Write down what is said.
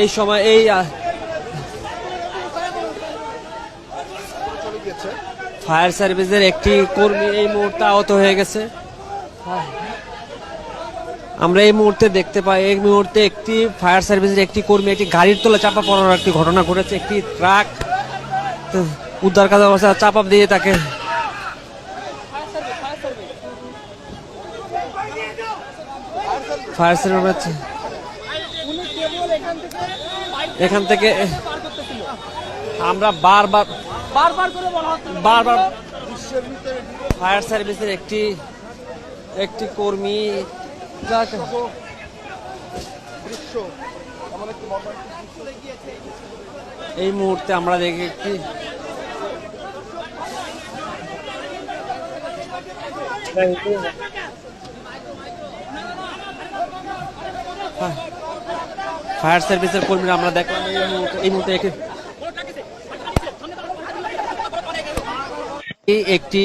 এই সময় এই ফায়ার সার্ভিসের একটি কর্মী এই মুহূর্তে আহত হয়ে গেছে। আমরা এই মুহূর্তে দেখতে পাই, এই মুহূর্তে একটি ফায়ার সার্ভিসের একটি কর্মী একটি গাড়ির তলা চাপা পড়ার একটি ঘটনা ঘটেছে। একটি ট্রাক উদ্ধার কাজ অবস্থা চাপা দিয়ে তাকে ফায়ার সার্ভিস এখান থেকে আমরা বারবার বারবার করে বলা হচ্ছে। বারবার ফায়ার সার্ভিসের একটি একটি কর্মী এই মুহূর্তে আমরা দেখি একটি ফায়ার সার্ভিসের কর্মীরা আমরা দেখলাম এই মুহূর্তে একটি একটি